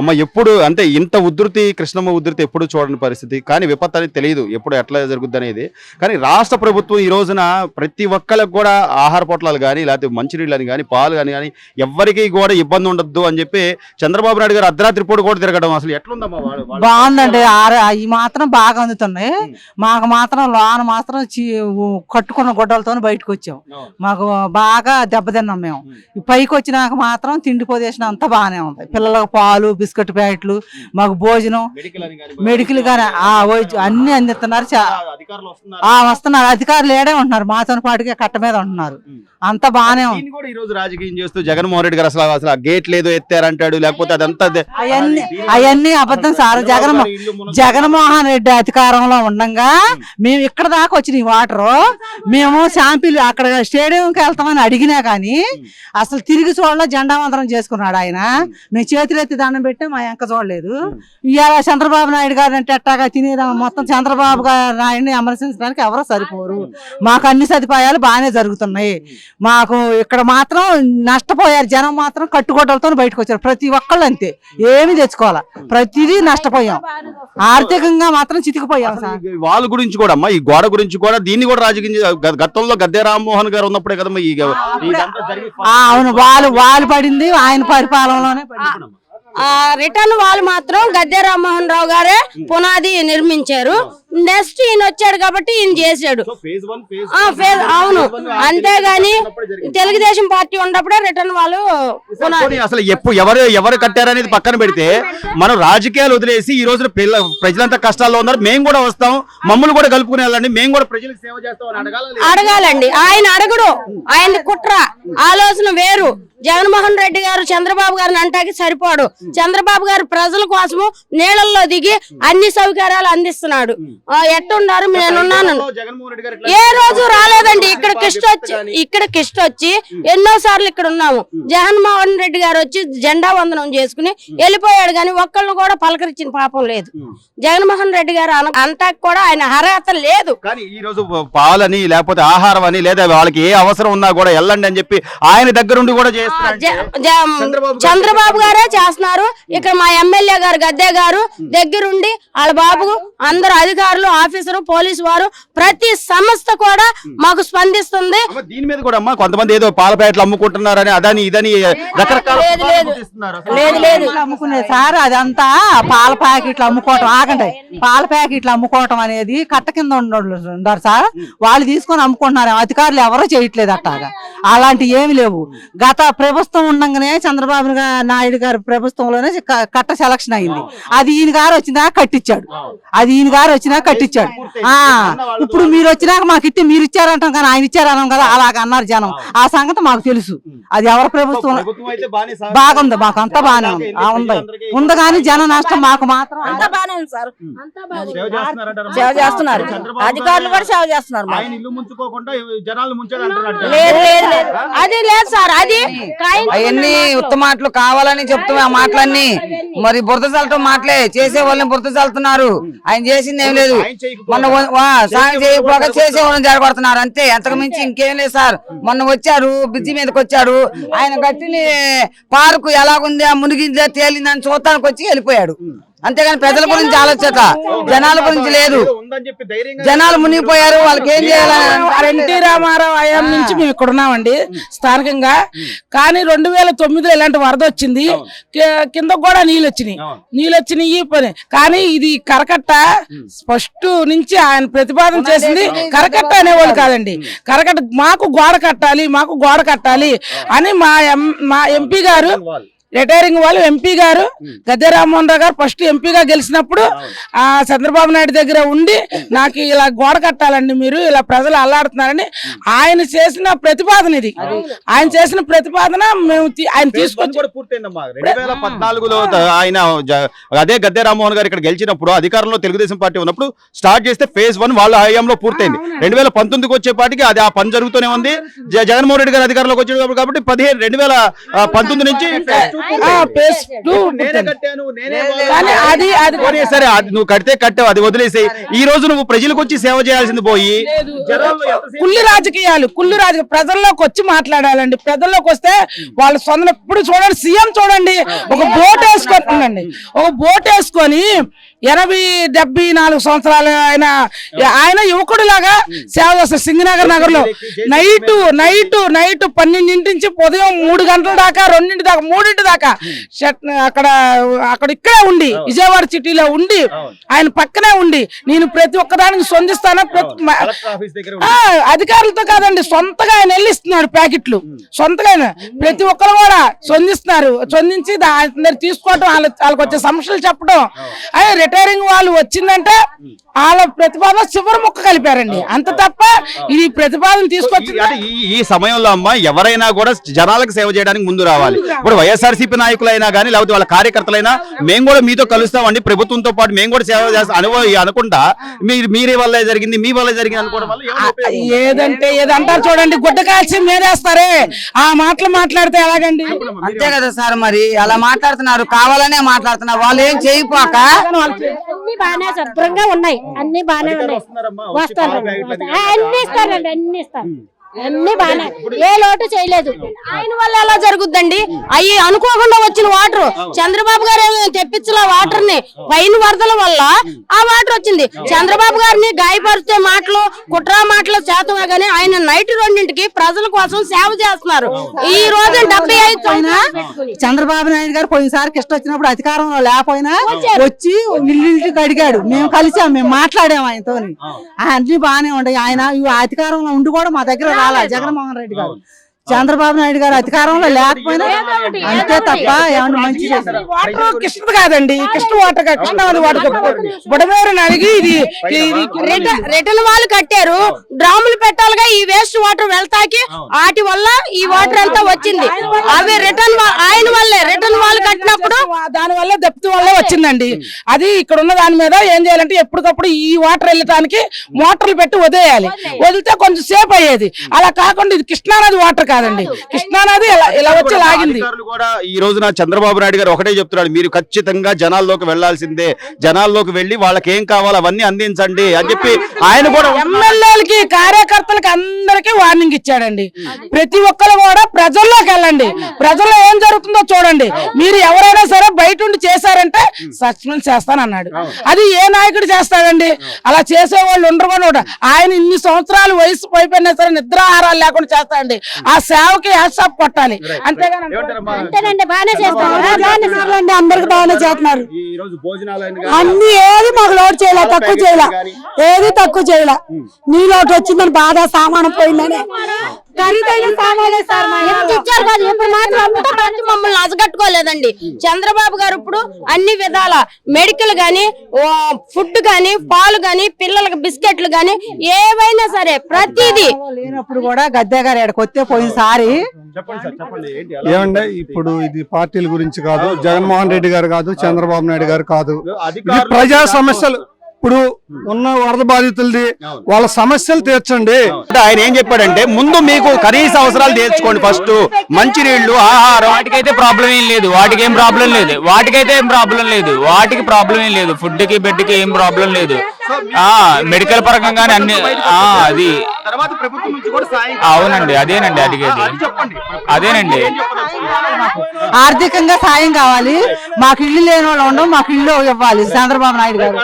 అమ్మ ఎప్పుడు అంటే ఇంత ఉధృతి కృష్ణమ్మ ఉధృతి ఎప్పుడు చూడని పరిస్థితి. కానీ విపత్తు అనేది తెలియదు ఎప్పుడు ఎట్లా జరుగుద్ది అనేది. కానీ రాష్ట్ర ప్రభుత్వం ఈ రోజున ప్రతి ఒక్కరికి కూడా ఆహార పొట్లాలు కానీ లేకపోతే మంచినీళ్ళు అని కానీ పాలు కానీ కానీ ఎవరికి కూడా ఇబ్బంది ఉండొద్దు అని చెప్పి చంద్రబాబు నాయుడు గారు అర్ధరాత్రి పూట కూడా తిరగడం అసలు ఎట్లుందమ్మా బాగుందండి. అవి మాత్రం బాగా అందుతున్నాయి. మాకు మాత్రం లోన మాత్రం కట్టుకున్న గుడ్డలతో బయటకు వచ్చాం. మాకు బాగా దెబ్బతిన్నాం మేము. ఈ పైకి వచ్చినాక మాత్రం తిండి పొజిషన్ అంతా బాగానే ఉంది. పిల్లలకు పాలు బిస్కెట్ ప్యాకెట్లు మాకు భోజనం మెడికల్ కానీ అన్ని అందిస్తున్నారు వస్తున్నారు. అధికారులు ఏడే ఉంటున్నారు. మాతో పాటుగా కట్ట మీద ఉంటున్నారు. అంతా బాగానే ఉంది కూడా ఈ రోజు రాజకీయం చేస్తూ జగన్మోహన్ రెడ్డి గారు అసలు అసలు ఆ గేట్లు ఏదో ఎత్తారంటాడు లేకపోతే అదంతా అవన్నీ అవన్నీ అబద్ధం సార్. జగన్ ఇల్లు మునగ- జగన్మోహన్ రెడ్డి అధికారంలో ఉండంగా మేము ఇక్కడ దాకా వచ్చినాయి వాటర్ మేము శాంపిల్ అక్కడ స్టేడియంకి వెళ్తామని అడిగినా కానీ అసలు తిరిగి చూడలే జెండా వందనం చేసుకున్నాడు ఆయన. మేము చేతులెత్తి దండం పెట్టి మా ఎంక చూడలేదు. ఇవాళ చంద్రబాబు నాయుడు గారు అంటే ఎట్టాగా తినేదా? మొత్తం చంద్రబాబు గారు నాయుడిని విమర్శించడానికి ఎవరు సరిపోరు. మాకు అన్ని సదుపాయాలు బాగానే జరుగుతున్నాయి. మాకు ఇక్కడ మాత్రం నష్టపోయారు. జనం మాత్రం కట్టుకోటలతో బయటకు వచ్చారు. ప్రతి ఒక్కళ్ళు అంతే. ఏమి తెచ్చుకోవాలా. ప్రతిదీ నష్టపోయాం. ఆర్థికంగా మాత్రం చితికిపోయాం సార్. వాళ్ళ గురించి కూడా అమ్మా ఈ గోడ గురించి కూడా దీన్ని కూడా రాజకీయం గతంలో గద్దె రామ్మోహన్ గారు ఉన్నప్పుడే కదమ్మా ఈ అవును. వాళ్ళు వాళ్ళు పడింది ఆయన పరిపాలనలోనే రిటర్న్ వాళ్ళు మాత్రం గద్దె రామ్మోహన్ రావు గారే పునాది నిర్మించారు. నెక్స్ట్ ఈయన వచ్చాడు కాబట్టి ఈయన చేశాడు. ఫేజ్ అవును. అంతేగాని. తెలుగుదేశం పార్టీ ఉన్నప్పుడే రిటర్న్ వాళ్ళు అసలు ఎప్పుడు ఎవరు ఎవరు కట్టారనేది పక్కన పెడితే మనం రాజకీయాలు వదిలేసి ఈ పిల్ల ప్రజలంతా కష్టాల్లో ఉన్నారు. మేము కూడా వస్తాం. మమ్మల్ని కూడా కలుపుకుని వెళ్ళండి. మేము కూడా ప్రజలకు సేవ చేస్తాం అడగాలండి. ఆయన అడగడు. ఆయన కుట్ర. ఆలోచన వేరు. జగన్మోహన్ రెడ్డి గారు చంద్రబాబు గారిని అంటాకి సరిపోడు. చంద్రబాబు గారు ప్రజల కోసము నీళ్ళల్లో దిగి అన్ని సౌకర్యాలు అందిస్తున్నాడు. ఎట్టున్నారు నేనున్నాను. జగన్మోహన్ రెడ్డి గారు ఏ రోజు రాలేదండి. ఇక్కడ కిష్ట వచ్చి ఇక్కడ కిష్ట వచ్చి ఎన్నో సార్లు ఇక్కడ ఉన్నాము. జగన్మోహన్ రెడ్డి గారు వచ్చి జెండా వందనం చేసుకుని వెళ్ళిపోయాడు కానీ ఒక్కళ్ళని కూడా పలకరించిన పాపం లేదు. జగన్మోహన్ రెడ్డి గారు అంతాకి కూడా ఆయన అర్హత లేదు. కానీ ఈ రోజు పాలని లేకపోతే ఆహారం అని లేదా వాళ్ళకి ఏ అవసరం ఉన్నా కూడా వెళ్ళండి అని చెప్పి ఆయన దగ్గరుండి కూడా చేస్తున్నారంటే జ- జ- చంద్రబాబు గారు చంద్రబాబు గారే చేస్తున్నారు. ఇక్కడ మా ఎమ్మెల్యే గారు గద్దే గారు దగ్గరుండి వాళ్ళ బాబు అందరు అధికారులు ఆఫీసరు పోలీసు వారు ప్రతి సంస్థ కూడా మాకు స్పందిస్తుంది. దీని మీద కూడా అమ్మా కొంతమంది ఏదో పాల ప్యాకెట్లు అమ్ముకుంటున్నారని అదని ఇదని రకరకాల లేదు, లేదు. అమ్ముకునే సార్ అదంతా పాల ప్యాకెట్లు అమ్ముకోవటం. ఆగండి. పాల ప్యాకెట్లు అమ్ముకోవటం అనేది కట్ట కింద ఉన్నారు సార్. వాళ్ళు తీసుకొని అమ్ముకుంటున్నారు. అధికారులు ఎవరో చేయట్లేదు అట్టాగా అలాంటి ఏమి లేవు. గత ప్రభుత్వం ఉండగానే చంద్రబాబు నాయుడు గారి ప్రభుత్వంలోనే కట్ట సెలక్షన్ అయింది. అది ఈయన గారు వచ్చినా కట్టించాడు అది ఈయన గారు వచ్చినా కట్టించాడు. ఆ ఇప్పుడు మీరు వచ్చినాక మాకు ఇట్టి మీరు ఇచ్చారంటాం కానీ ఆయన ఇచ్చారన్నాం కదా అలాగ అన్నారు జనం. ఆ సంగతి మాకు తెలుసు. అది ఎవరి ప్రభుత్వం? బాగుంది మాకు అంతా బాగానే ఉంది. ఆ, ఉంది. ఉంది కానీ జన నష్టం మాకు మాత్రం అంతా బానే ఉంది సార్. సేవ చేస్తున్నారు. అధికారులు కూడా సేవ చేస్తున్నారు అది లేదు సార్ అది అవన్నీ మాటలు. ఉత్తమాటలు కావాలని చెప్తున్నా ఆ మాటలన్నీ. మరి బురద చల్లటం మాటలే. చేసే వాళ్ళని బురద చల్లుతున్నారు. ఆయన చేసింది ఏం లేదు. చేయకపోగా. మొన్న సాయం చేయకపోగా చేసే వాళ్ళని జరగొడుతున్నారు అంతే. అంతకు మించి ఇంకేం లేదు సార్. మొన్న వచ్చారు బ్రిడ్జి మీదకి వచ్చాడు ఆయన కట్టిన పార్కు ఎలాగుంది మునిగిందా తేలిందని చూడటానికి వచ్చి వెళ్ళిపోయాడు. అంతేగాని ప్రజల గురించి ఆలోచన జనాల గురించి లేదు. జనాలు మునిగిపోయారు వాళ్ళకి ఏం చేయాలని ఎన్టీ రామారావు హయాం నుంచి మేము ఇక్కడ ఉన్నామండి స్థానికంగా. కానీ రెండు వేల తొమ్మిదిలో ఇలాంటి వరద వచ్చింది. కింద కూడా నీళ్ళు వచ్చినాయి. నీళ్ళు వచ్చినాయి పని. కానీ ఇది కరకట్ట ఫస్ట్ నుంచి ఆయన ప్రతిపాదన చేసింది కరకట్ట అనేవాళ్ళు కాదండి. కరకట్ట మాకు గోడ కట్టాలి మాకు గోడ కట్టాలి అని మా ఎం మా ఎంపీ గారు రిటైరింగ్ వాళ్ళు ఎంపీ గారు గద్దె రామ్మోహన్ రావు గారు ఫస్ట్ ఎంపీగా గెలిచినప్పుడు ఆ చంద్రబాబు నాయుడు దగ్గర ఉండి నాకు ఇలా గోడ కట్టాలండి మీరు ఇలా ప్రజలు అల్లాడుతున్నారని ఆయన చేసిన ప్రతిపాదన ఇది. ఆయన చేసిన ప్రతిపాదన మేము ఆయన ఫేజ్ వన్ తీసుకొచ్చి కూడా పూర్తయిందమ్మా. రెండు వేల పద్నాలుగులో త- ఆయన అదే గద్దె రామ్మోహన్ గారు ఇక్కడ గెలిచినప్పుడు అధికారంలో తెలుగుదేశం పార్టీ ఉన్నప్పుడు స్టార్ట్ చేస్తే ఫేజ్ వన్ వాళ్ళ హయాంలో పూర్తయింది. రెండు వేల పంతొమ్మిదికి వచ్చేపాటికి అది ఆ పని జరుగుతూనే ఉంది. జ- జగన్మోహన్ రెడ్డి గారు అధికారంలోకి వచ్చాడు కాబట్టి పదిహేను రెండు వేల పంతొమ్మిది నుంచి ఫేజ్ టూ ఆ, పేస్టు నేనే కట్టాను నేనే కానీ అది అది పోనీ సరే అది నువ్వు కడితే కట్టావు అది వదిలేసి ఈ రోజు నువ్వు ప్రజలకు వచ్చి సేవ చేయాల్సింది పోయి కుళ్ళు రాజకీయాలు కుళ్ళు రాజకీయ ప్రజల్లోకి వచ్చి మాట్లాడాలండి. ప్రజల్లోకి వస్తే వాళ్ళ సొంత ఇప్పుడు చూడండి. సీఎం చూడండి. ఒక బోట్ వేసుకుంటుండండి ఒక బోట్ వేసుకొని ఎనభై డెబ్బై నాలుగు సంవత్సరాలు ఆయన ఆయన యువకుడు లాగా సేవ చేస్తారు సింగనగర్ నగర్లో నైట్ నైట్ నైట్ పన్నెండింటి నుంచి ఉదయం మూడు గంటల దాకా రెండింటి దాకా మూడింటి దాకా అక్కడ అక్కడ ఇక్కడే ఉండి విజయవాడ సిటీలో ఉండి ఆయన పక్కనే ఉండి నేను ప్రతి ఒక్కదానికి ఆ, అధికారులతో కాదండి సొంతగా ఆయన వెళ్ళి ఇస్తున్నాడు ప్యాకెట్లు సొంతగా ఆయన. ప్రతి ఒక్కరు కూడా స్పందిస్తున్నారు స్పందించి దా- అందరు తీసుకోవటం వాళ్ళ వాళ్ళకి వచ్చే సమస్యలు చెప్పడం అదే రిటైరింగ్ వాళ్ళు వచ్చిందంటే వాళ్ళ ప్రతిపాదన చివరి ముక్క కలిపారండి. అంత తప్ప ఇది ప్రతిపాదన ఈ- తీసుకొచ్చి అంటే ఈ ఈ సమయంలో అమ్మ ఎవరైనా కూడా జనాలకు సేవ చేయడానికి ముందు రావాలి. ఇప్పుడు వైఎస్ఆర్సీపీ నాయకులైనా కానీ లేకపోతే వాళ్ళ కార్యకర్తలైనా మేము కూడా మీతో కలుస్తామండి. ప్రభుత్వంతో పాటు మేము కూడా సేవ చేస్తాం అనుభవ అనుకుంటా. మీరు మీరే వల్ల జరిగింది మీ వల్ల జరిగింది అనుకోవడం వల్ల ఏమైనా ఉపయోగం? ఏదంటే ఏదంటారు చూడండి గుడ్డ కాల్చి మీరేస్తారే ఆ మాటలు మాట్లాడితే ఎలాగండి? అంతే కదా సార్ మరి అలా మాట్లాడుతున్నారు కావాలనే మాట్లాడుతున్నారు. వాళ్ళు ఏం చేయకపోక అన్ని బాగానే శుభ్రంగా ఉన్నాయి. అన్ని బాగానే ఉన్నాయి. ప్యాకెట్లు అన్ని ఆ, అన్ని ఇస్తారండి అన్ని బాగానే ఏ లోటు చేయలేదు. ఆయన వల్ల ఎలా జరుగుద్దండి? అయ్యి అనుకోకుండా వచ్చిన వాటర్. చంద్రబాబు గారు ఏమి తెప్పించలే వాటర్ని పైన వరదల వల్ల ఆ వాటర్ వచ్చింది. చంద్రబాబు గారిని గాయపరిచే మాటలు కుట్రా మాటలు శాతమే గానీ ఆయన నైట్ రెండింటికి ప్రజల కోసం సేవ చేస్తున్నారు. ఈ రోజు డెబ్బై ఐదు. చంద్రబాబు నాయుడు గారు పోయినసారి కిష్ట వచ్చినప్పుడు అధికారంలో లేకపోయినా వచ్చి ఇల్లుంటికి అడిగాడు మేము కలిసాం మేము మాట్లాడాము ఆయనతో అన్ని బాగానే ఉన్నాయి ఆయన ఈ అధికారంలో ఉండి కూడా మా దగ్గర రాలా జగన్మోహన్ రెడ్డి గారు. చంద్రబాబు నాయుడు గారు అధికారంలో లేకపోయినా అంతే తప్ప ఏమన్నా మంచి చేశారు వాటర్ కృష్ణ కాదండి. కృష్ణ వాటర్ కృష్ణావతి వాటర్ బుడమేరని అడిగి ఇది ఇది రిట- రిటర్న్ వాళ్ళు కట్టారు. డ్రాములు పెట్టాలిగా ఈ వేస్ట్ వాటర్ వెళ్తాకి వాటి వల్ల ఈ వాటర్ అంతా వచ్చింది. అవి రిటర్న్ వా- ఆయన వల్లే రిటర్న్ వాళ్ళు కట్టినప్పుడు దాని వల్ల దెబ్బతి వల్లే వచ్చిందండి. అది ఇక్కడ ఉన్న దాని మీద ఏం చేయాలంటే ఎప్పటికప్పుడు ఈ వాటర్ వెళ్ళటానికి మోటార్లు పెట్టి వదిలేయాలి. వదిలితే కొంచెం సేఫ్ అయ్యేది. అలా కాకుండా ఇది కృష్ణానది వాటర్ కాదండి. కృష్ణానది ఇలా వచ్చి లాగింది? కూడా ఈ రోజున చంద్రబాబు నాయుడు గారు ఒకటే చెప్తున్నాడు మీరు ఖచ్చితంగా జనాల్లోకి వెళ్ళాల్సిందే జనాల్లోకి వెళ్ళి వాళ్ళకి ఏం కావాలో అవన్నీ అందించండి అని చెప్పి ఆయన కూడా ఎమ్మెల్యేలకి కార్యకర్తలకి అందరికీ వార్నింగ్ ఇచ్చాడండి. ప్రతి ఒక్కరు కూడా ప్రజల్లోకి వెళ్ళండి. ప్రజల్లో ఏం జరుగుతుందో చూడండి. మీరు ఎవరైనా సరే బయట ఉండి చేశారంటే సస్పెండ్ చేస్తానన్నాడు. అది ఏ నాయకుడు చేస్తాడండి? అలా చేసే వాళ్ళు ఉండరు కూడా. ఆయన ఇన్ని సంవత్సరాలు వయసు పైపోయినా సరే నిద్రాహారాలు లేకుండా చేస్తాడండి. ఆ సేవకి హ్యాట్సాప్ కొట్టాలి. అంతేగాని బాగానే చేస్తారు బాగానే చేస్తారండి అందరికి బాగానే చేస్తున్నారు. ఈ రోజు భోజనాలు అన్ని ఏది మాకు లోటు చేయలే తక్కువ చేయలే. ఏది తక్కువ చేయలే. నీ లోటు వచ్చిందని బాధ సామానం పోయిందని. ఖరీదైన సామానే సార్ మా ఎంత ఇచ్చారు కాదు ఇప్పుడు మాత్రం అంతా మంచి మమ్మల్ని అసగట్టుకోలేదండి చంద్రబాబు గారు ఇప్పుడు అన్ని విధాల మెడికల్ గాని ఫుడ్ గాని పాలు గాని పిల్లలకి బిస్కెట్లు గాని ఏవైనా సరే ప్రతిదీ లేనప్పుడు కూడా గద్దె గారు ఎక్కడికి వస్తే పోయినసారి చెప్పండి సార్ చెప్పండి. ఏంటి ఎలా ఏమంటే ఇప్పుడు ఇది పార్టీల గురించి కాదు జగన్మోహన్ రెడ్డి గారు కాదు చంద్రబాబు నాయుడు గారు కాదు. ప్రజా సమస్యలు. ఇప్పుడు ఉన్న వరద బాధితులది వాళ్ళ సమస్యలు తీర్చండి. అంటే ఆయన ఏం చెప్పాడంటే ముందు మీకు కనీస అవసరాలు తీర్చుకోండి ఫస్ట్. మంచినీళ్ళు ఆహారం వాటికైతే ప్రాబ్లం ఏం లేదు. వాటికి ఏం ప్రాబ్లం లేదు. వాటికైతే ఏం ప్రాబ్లం లేదు. వాటికి ప్రాబ్లం ఏం లేదు. ఫుడ్కి బెడ్కి ఏం ప్రాబ్లం లేదు. ఆ మెడికల్ పరంగానే అన్ని ఆ అది. తర్వాత ప్రభుత్వం నుంచి కూడా సాయం అవునండి అదేనండి అడిగేది. చెప్పండి. అదేనండి. ఆర్థికంగా సాయం కావాలి. మాకు ఇల్లు లేని వాళ్ళు ఉండవు మాకు ఇల్లు ఇవ్వాలి. చంద్రబాబు నాయుడు గారు.